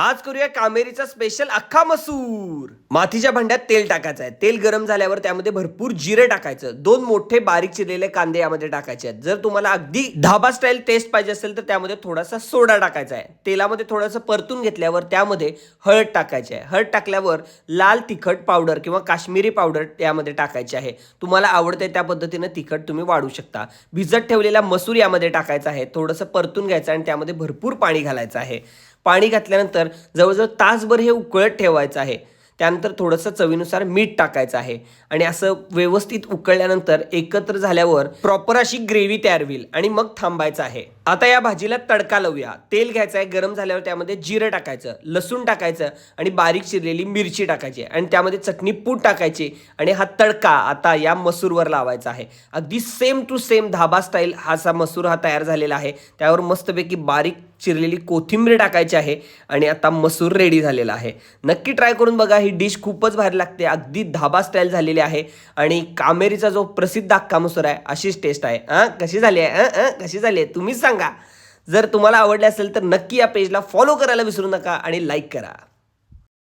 आज करूया कामेरीचा स्पेशल अख्खा मसूर. मातीच्या भांड्यात तेल टाकायचं आहे. तेल गरम झाल्यावर त्यामध्ये भरपूर जिरे टाकायचं. दोन मोठे बारीक चिरलेले कांदे यामध्ये टाकायचे आहेत. जर तुम्हाला अगदी ढाबा स्टाईल टेस्ट पाहिजे असेल तर त्यामध्ये थोडासा सोडा टाकायचा आहे. तेलामध्ये थोडंसं परतून घेतल्यावर त्यामध्ये हळद टाकायची आहे. हळद टाकल्यावर लाल तिखट पावडर किंवा काश्मीरी पावडर यामध्ये टाकायची आहे. तुम्हाला आवडते त्या पद्धतीनं तिखट तुम्ही वाढू शकता. भिजत ठेवलेला मसूर यामध्ये टाकायचा आहे. थोडंसं परतून घ्यायचं आणि त्यामध्ये भरपूर पाणी घालायचं आहे. पाणी घातल्यानंतर जवळजवळ तासभर हे उकळत ठेवायचं आहे. त्यानंतर थोडंसं चवीनुसार मीठ टाकायचं आहे. आणि असं व्यवस्थित उकळल्यानंतर एकत्र झाल्यावर प्रॉपर अशी ग्रेव्ही तयार होईल आणि मग थांबायचं आहे. आता या भाजीला तडका लावूया. तेल घ्यायचं आहे गरम झाल्यावर त्यामध्ये जिरं टाकायचं लसूण टाकायचं आणि बारीक चिरलेली मिरची टाकायची आणि त्यामध्ये चटणी पूड टाकायची आणि हा तडका आता या मसूरवर लावायचा आहे. अगदी same to same dhaba style हा असा मसूर हा तयार झालेला आहे. त्यावर मस्तपैकी बारीक चिरलेली कोथिंबीर टाकायची आहे आणि आता मसूर रेडी झालेला आहे. नक्की ट्राय करून बघा ही डिश खूपच भारी लागते. अगदी धाबा स्टाईल झालेली आहे. आणि कामेरीचा जो प्रसिद्ध अख्खा मसूर आहे अशीच टेस्ट आहे. हां कशी झाली आहे? अं, कशी झाली आहे? तुम्हीच सांगा. जर तुम्हाला आवडले असेल तर नक्की या पेजला फॉलो करायला विसरू नका आणि लाईक करा.